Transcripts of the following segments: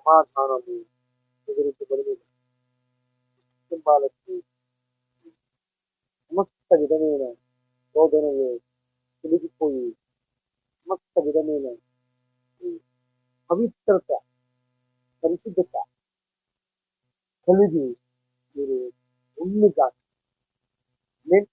సమాధానము ఎదురించబడి కుటుంబాలకి సమస్త విధమైన శోధనలు తొలగిపోయి సమస్త విధమైన ఈ పవిత్రత పరిశుద్ధత కలిగి మీరు ఉన్నిగా నేను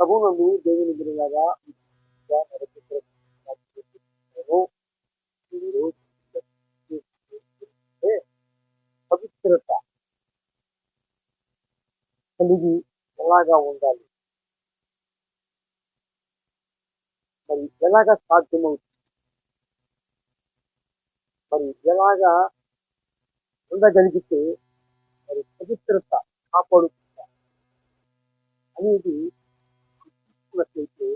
ప్రభునందు దేవుని బిడ్డలాగా మీరు పవిత్రత కలిగి ఎలాగా ఉండాలి? మరి ఎలాగా సాధ్యమవుతుంది? మరి ఎలాగా ఉండగలిగితే మరి పవిత్రత కాపాడుతుందా అనేది చూసుకున్నట్లయితే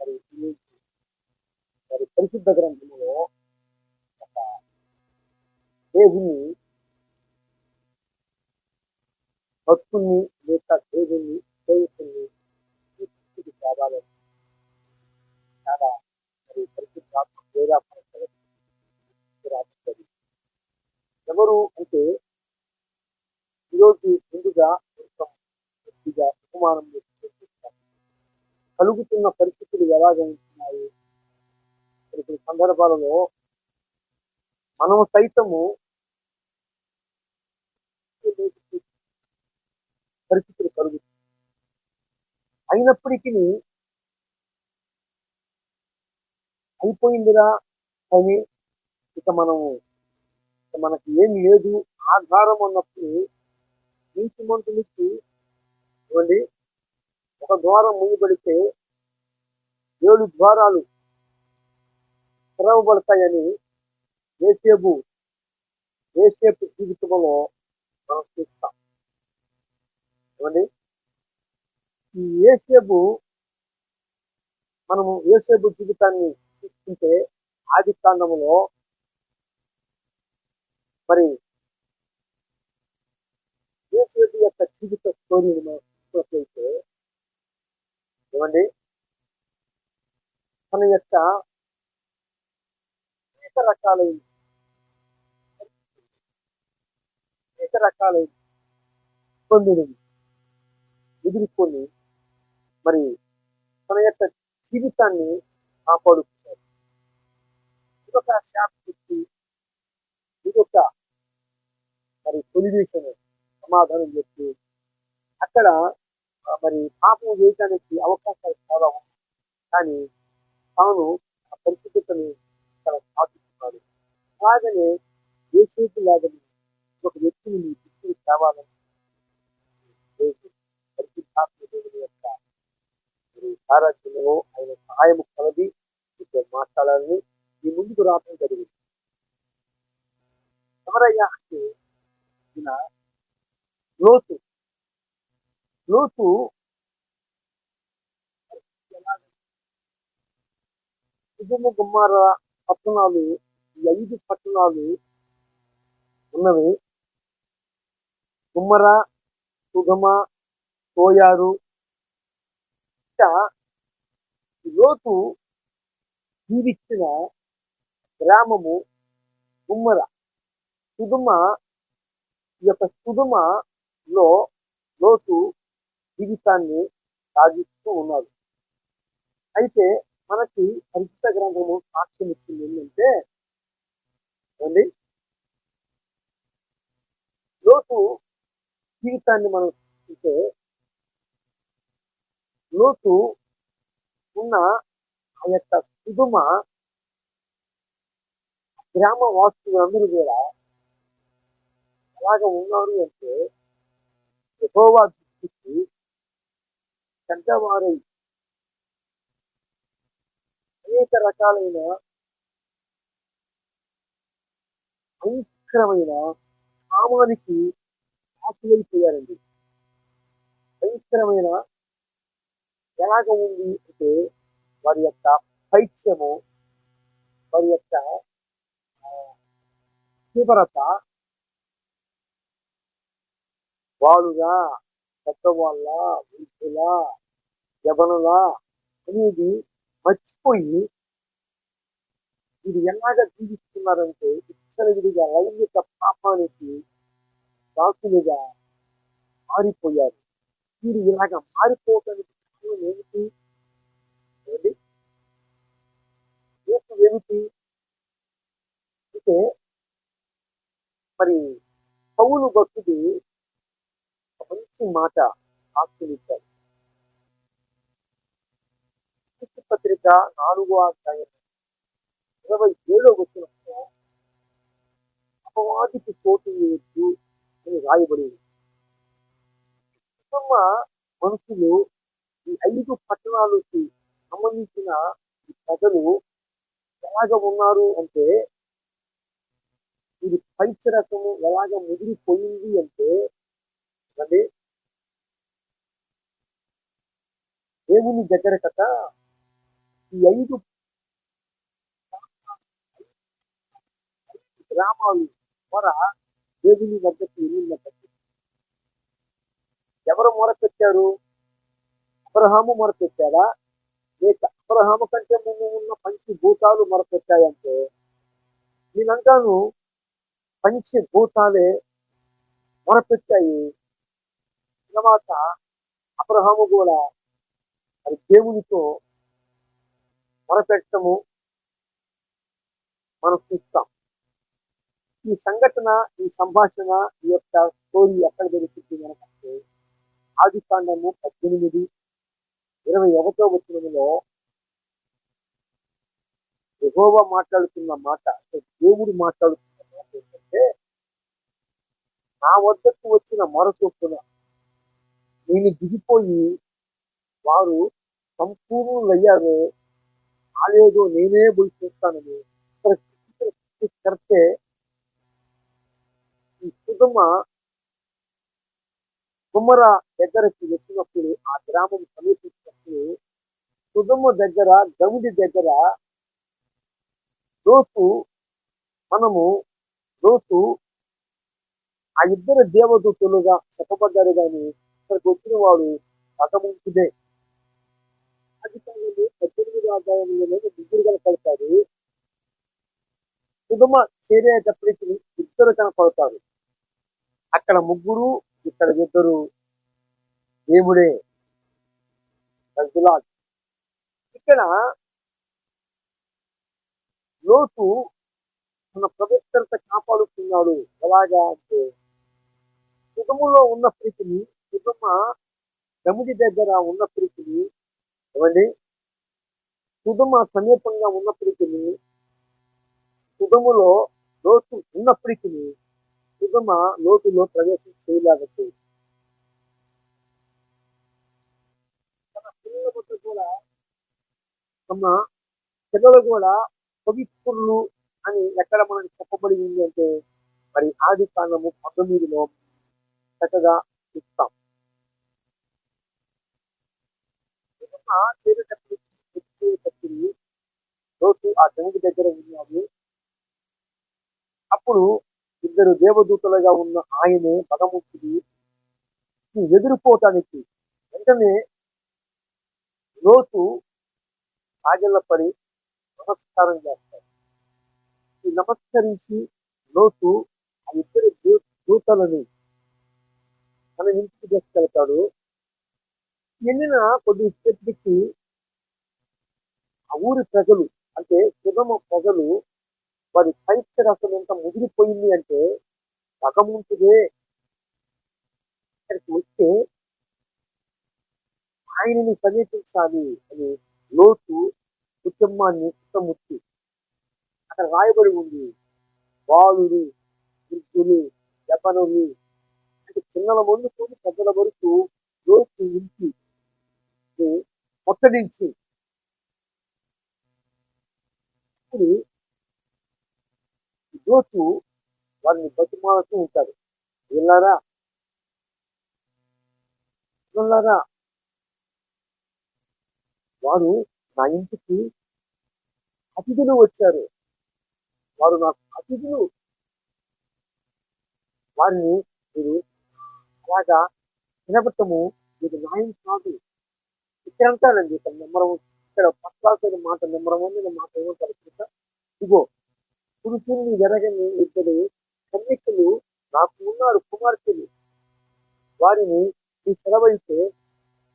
మరి మరి పరిశుద్ధ గ్రంథంలో దేవుని భక్తుని లేక దేవుని సేవకుల్ని తీసుకు కావాలని. చాలా మరి పరిశుద్ధాత్మ ప్రేరేపణ రాస్తుంది ఎవరు అంటే ఈరోజు ముందుగా కొంచెం కొద్దిగా ఉపమానం కలుగుతున్న పరిస్థితులు ఎలా జరుగుతున్నాయి కొన్ని కొన్ని సందర్భాలలో మనము సైతము పరిస్థితులు కలుగుతాయి. అయినప్పటికీ అయిపోయిందిరా అని ఇక మనము మనకి ఏం లేదు. ఆధారం అన్నప్పుడు నీటి నుంచి ఇవ్వండి ఒక ద్వారం మూయబడితే ఏడు ద్వారాలు తెరవబడతాయని ఏసేపు ఏసేపు జీవితంలో మనం చూస్తాం. ఏమండి? ఈ ఏసేపు మనము ఏసేపు జీవితాన్ని తీసుకుంటే ఆది కాండములో మరి ఏసేపు యొక్క జీవిత స్టోరీని మనం చూసినట్లయితే ఏమండి? తన యొక్క అనేక రకాలైన అనేక రకాలైన ఇబ్బందులను ఎదుర్కొని మరి తన యొక్క జీవితాన్ని కాపాడుకున్నాడు ఇదొక శాస్త్రి ఇదొక మరి సొల్యూషన్ సమాధానం చెప్పి అక్కడ మరి పాపం చేయడానికి అవకాశాలు చాలా ఉన్నాయి. కానీ తాను ఆ పరిస్థితులను ఇక్కడ సాధిస్తున్నాడు అలాగనే ఏ చేతి లాగని ఒక వ్యక్తిని మీ దృష్టికి తేవాలని దేవుని యొక్క మరి ఆయన సహాయం కలది మీతో మాట్లాడాలని మీ ముందుకు రావడం జరిగింది. ఎవరయ్యా అంటే ఈయన లోతు. లోతు కుటుంబ కుమార పట్టణాలు ఈ ఐదు పట్టణాలు ఉన్నవి. గుమ్మర సుగమ పోయారు. లోతు జీవించిన గ్రామము గుమ్మర. సుదుమ ఈ యొక్క సుధుమలో లోతు జీవితాన్ని సాగిస్తూ ఉన్నాడు అయితే మనకి పరిచిత గ్రంథము సాక్ష్యం ఇచ్చింది ఏంటంటే అండి లోతు జీవితాన్ని మనం చూస్తే లోతు ఉన్న ఆ యొక్క సుధుమ గ్రామ వాసులందరూ కూడా ఎలాగ ఉన్నారు అంటే యెహోవా దృష్టికి పెద్దవారై అనేక రకాలైన భయంకరమైన కామానికి ఆకులైపోయారండి భయంకరమైన ఎలాగ ఉంది అంటే వారి యొక్క పైత్యము వారి యొక్క ఆ, తీవ్రత వాడుగా పెద్దవాళ్ళ వృద్ధుల యవనుల అనేది మర్చిపోయి వీరు ఎలాగ జీవిస్తున్నారంటే విచ్చలవిడిగా లైంగిక పాపానికి దాసులుగా మారిపోయారు. వీరు ఇలాగ మారిపోవటానికి కారణం ఏమిటి? ఏమిటి? హేతు ఏమిటి? అంటే మరి పౌలు భక్తుడి మంచి మాట ఆశ్రయించారు పత్రిక నాలుగో అధ్యాయం ఇరవై ఏడో వచ్చినప్పుడు అపవాదికి చోటు వేయద్దు అని రాయబడింది. కుటుంబ మనుషులు ఐదు సంబంధించిన కథలు ఎలాగ ఉన్నారు అంటే ఇది పంచరకము ఎలాగ ముదిరిపోయింది అంటే అంటే దేవుని దగ్గర కథ ఈ ఐదు గ్రామాలు ద్వారా దేవుని వద్దకు వెళ్ళినట్టు. ఎవరు మొరపెట్టారు? అబ్రహాము మొరపెట్టారా లేక అబ్రహాము కంటే ముందు ఉన్న పంచి భూతాలు మొరపెట్టాయంటే? నేనంటాను పంచభూతాలే మొరపెట్టాయి. తర్వాత అబ్రహాము కూడా మరి దేవునితో మొరపెట్టము మనం చూస్తాం. ఈ సంఘటన ఈ సంభాషణ ఈ యొక్క స్టోరీ ఎక్కడ జరుగుతుంది మనకంటే? ఆది కాండము పద్దెనిమిది ఇరవై ఒకటో వచనములో యెహోవా మాట్లాడుతున్న మాట దేవుడు మాట్లాడుతున్న మాట ఏంటంటే నా వద్దకు వచ్చిన మరచొప్పున నేను దిగిపోయి వారు సంపూర్ణులయ్యారు. కాలేదో నేనే పోయి చూస్తానని ఇక్కడ కరెక్టే ఈ కుటుంబ కుమ్మర దగ్గరకి వచ్చినప్పుడు ఆ గ్రామం సమీపించినప్పుడు కుటుంబ దగ్గర గమిడి దగ్గర లోతు మనము లోతు ఆ ఇద్దరు దేవదూతులుగా చెప్పబడ్డారు కానీ ఇక్కడికి వచ్చిన వాడు పదముంచుదే అది పద్దెనిమిది ఆదాయంలో ముగ్గురు కనపడతారు కుటుంబ చేరేటప్పటికి ఇద్దరు కనపడతారు. అక్కడ ముగ్గురు ఇక్కడ ఇద్దరు దేవుడే. ఇక్కడ లోతు తన పవిత్రత కాపాడుతున్నాడు ఎలాగా అంటే కుటుంబంలో ఉన్న ప్రీతిని కుటుంబ గమిడి దగ్గర ఉన్న ప్రీతిని ఏమండి? కుటుంబ సమీపంగా ఉన్న ప్రీతిని కుటుంబంలో లోతు ఉన్నప్పటికీ సుగమ లోతులో ప్రవేశం చేయలేకపోతే తన కూడా తమ పిల్లలు కూడా పవిత్రులు అని ఎక్కడ మనకి చెప్పబడి ఉంది అంటే మరి ఆది కాండము పంతొమ్మిదిలో చక్కగా ఇస్తాం చేరేటప్పుడు చేరేటప్పటికి ఆ జనుడి దగ్గర ఉన్నాడు. అప్పుడు ఇద్దరు దేవదూతలుగా ఉన్న ఆయనే పదముఖుడి ఎదుర్కోవటానికి వెంటనే లోతు పడి నమస్కారం చేస్తాడు. ఈ నమస్కరించి లోతు ఆ ఇద్దరు దూ- దూతలని తన ఇంటికి తీసుకెళ్తాడు. వెళ్ళిన కొద్ది సేపటికి ఆ ఊరి ప్రజలు అంటే సుగమ ప్రజలు వారి పైత్య రసం ఎంత ముదిరిపోయింది అంటే రకముంటుదే ఇక్కడికి వస్తే ఆయనని సమీపించాలి అని లోతు కుటుంబాన్ని చుట్టముట్టి అక్కడ రాయబడి ఉంది. బాలుడు వృద్ధులు జపనులు అంటే చిన్నల మొదలుకొని పెద్దల వరకు లోతు ఇంటి మొత్తడించి ఇప్పుడు లోతు వారిని బతిమాలుతూ ఉంటాడు వెళ్ళారా? వెళ్ళారా? వారు నా ఇంటికి అతిథులు వచ్చారు. వారు నాకు అతిథులు. వారిని మీరు అలాగా వినబట్టము మీకు న్యాయం కాదు. ఇక్కడ అంటారండి ఇక్కడ నెంబర్ ఇక్కడ పట్లాసైన మాట నెంబర్ అని మాట ఏమంటారు తెలుసా? ఇగో పురుషుల్ని ఎరగని ఇద్దరు కన్యకులు నాకు ఉన్నారు కుమార్తెలు. వారిని ఈ సెలవైతే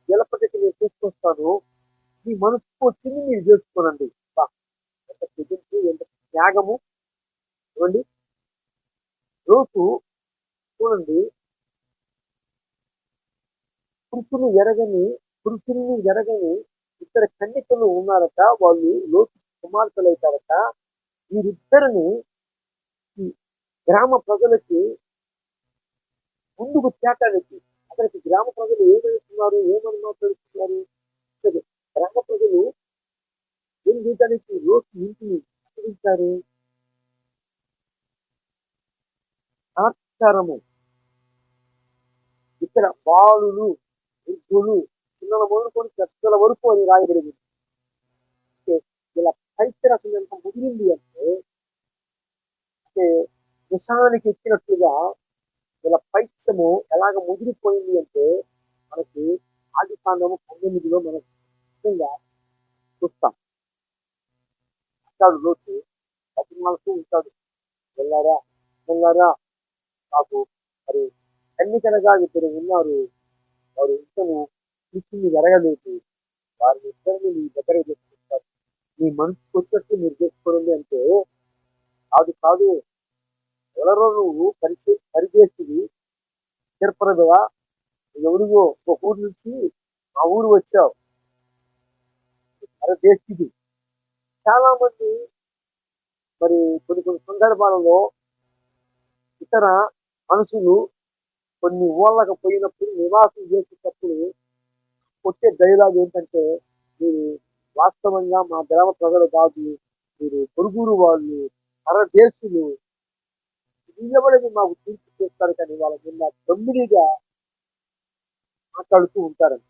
ఎలపటికి నేను తీసుకొస్తాను. మీ మనసుకు వచ్చింది మీరు చేసుకోనండి. ఎంత తెగింపు ఎంత త్యాగము. చూడండి రోజు చూడండి. పురుషులు ఎరగని పురుషుల్ని ఎరగని ఇద్దరు కన్నికలు ఉన్నారట. వాళ్ళు లోతు కుమార్తెలు అవుతారట వీరిద్దరిని గ్రామ ప్రజలకి ముందుకు చేటానికి అక్కడికి గ్రామ ప్రజలు ఏమవుతున్నారు ఏమని మాట్లాడుతున్నారు సరే, గ్రామ ప్రజలు ఏం చేయడానికి రోజు ఇంటిని అప్పగించారు? ఆచారము. ఇక్కడ బాలులు వృద్ధులు చిన్నల మొదలుకొని పెద్దల వరకు అని రాయబడింది. ఇలా పైత్యరకం ఎంత ముదిరింది అంటే అంటే విషానికి ఎక్కినట్లుగా ఇలా పైత్యము ఎలాగ ముదిరిపోయింది అంటే మనకి ఆది కాండము పంతొమ్మిదిలో మనకు ముఖ్యంగా చూస్తాం. అంటాడు లోతు బతిమాలతో ఉంటాడు. వెళ్ళారా? వెళ్ళారా? నాకు మరి ఎన్నికనగా ఇద్దరు ఉన్నారు. వారు ఇంతను తీసుకుని జరగలేదు. వారి ఇద్దరిని మీ దగ్గర చేసుకుంటారు మీ మనసుకు వచ్చినట్టు మీరు చేసుకోండి అంటే అది కాదు. ఎవరో నువ్వు పరిచే పరిచేసింది తిరుపతిగా ఎవరిగో ఒక ఊరు నుంచి మా ఊరు వచ్చావు. పరదేశిది చాలా మంది మరి కొన్ని కొన్ని సందర్భాలలో ఇతర మనుషులు కొన్ని ఊళ్ళకు పోయినప్పుడు నివాసం చేసేటప్పుడు వచ్చే డైలాగ్ ఏంటంటే మీరు వాస్తవంగా మా గ్రామ ప్రజలు కాదు మీరు పొరుగురు వాళ్ళు పరదేశులు నిలబడేది మాకు తీర్పు చేస్తారు కానీ వాళ్ళ నిన్న తొమ్మిదిగా మాట్లాడుతూ ఉంటారండి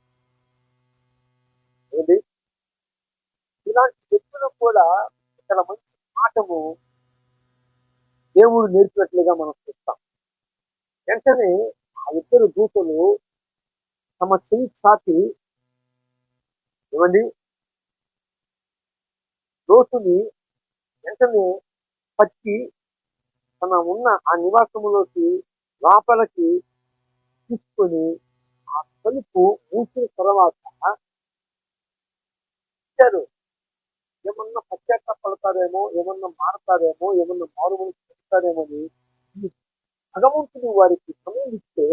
ఏంటి ఇలాంటి వ్యక్తులు కూడా ఇక్కడ మంచి పాఠము దేవుడు నేర్పినట్లుగా మనం చూస్తాం. వెంటనే ఆ ఇద్దరు దూతలు తమ చెయ్యి చాతి ఏమండి? దోసుని వెంటనే పట్టి తన ఉన్న ఆ నివాసములోకి లోపలికి తీసుకొని ఆ తలుపు మూసిన తర్వాత ఇచ్చారు. ఏమన్నా పశ్చాత్తాపడతారేమో ఏమన్నా మారతారేమో ఏమన్నా మారు చెప్తారేమో అని భగవంతుడు వారికి సమయం ఇస్తే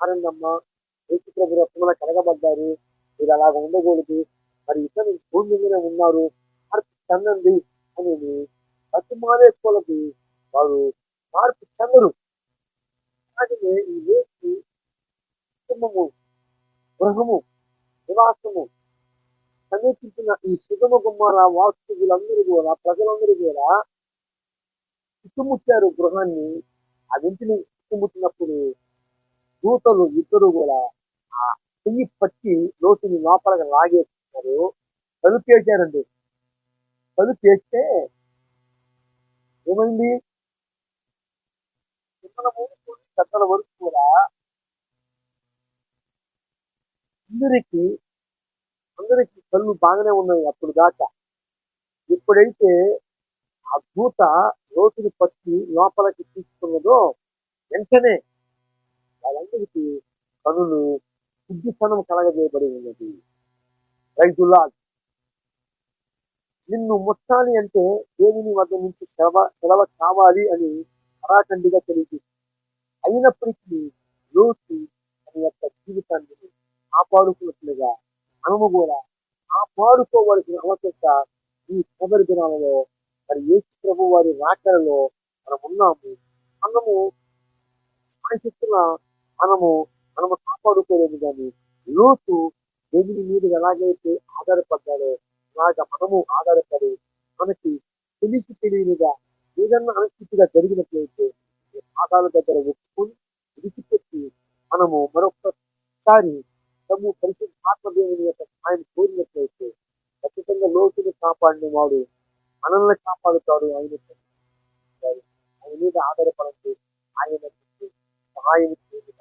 మారండమ్మా యేసు ప్రభు కడగబడ్డారు మీరు అలాగ ఉండకూడదు. మరి ఇతను భూమి మీదనే ఉన్నారు. మార్పు చెందండి అని బతిమాలే కొలది వారు మార్పు చెందరు. అలాగే ఈ వేసి కుటుంబము గృహము నివాసము సమీపించిన ఈ సుగమ కుమార వాస్తువులందరూ కూడా ప్రజలందరూ కూడా చుట్టుముట్టారు గృహాన్ని. అదింటిని చుట్టుముట్టినప్పుడు దూతలు ఇద్దరు కూడా ఆ చెయ్యి పట్టి లోతుని లోపలికి లాగేస్తున్నారు. తలుపేశారండి తలుపేస్తే ఏమైంది? చిన్న మూడు పెద్దల వరకు కూడా అందరికి అందరికి కళ్ళు బాగానే ఉన్నాయి అప్పుడు దాకా. ఎప్పుడైతే ఆ దూత లోతుని పట్టి లోపలికి తీసుకున్నదో వెంటనే వాళ్ళందరికీ కనులు బుద్ధితనం కలగజేయబడి ఉన్నది. రైతులా నిన్ను ముట్టాలి అంటే దేవుని వద్ద నుంచి సెలవ సెలవ కావాలి అని పరాఖండిగా తెలియజేస్తుంది అయినప్పటికీ లోతు తన యొక్క జీవితాన్ని కాపాడుకున్నట్లుగా మనము కూడా కాపాడుకోవలసిన అవసరత ఈ చివరి దినాలలో మరి యేసు ప్రభు వారి రాకలలో మనం ఉన్నాము మనము సాయశక్తుల మనము మనము కాపాడుకోలేదు కానీ లోతు దేవుని మీద ఎలాగైతే ఆధారపడ్డాడో అలాగ మనము ఆధారపడి మనకి తెలిసి తెలియనిగా ఏదన్నా అనుస్థితిగా జరిగినట్లయితే ఈ పాదాల దగ్గర ఒప్పుకొని విడిచిపెట్టి మనము మరొకసారి తమ పరిశుద్ధ ఆత్మదేవుని యొక్క సహాయం కోరినట్లయితే ఖచ్చితంగా లోతుని కాపాడిన వాడు మనల్ని కాపాడుతాడు ఆయన ఆయన మీద ఆధారపడండి. ఆయన సహాయం చేయుట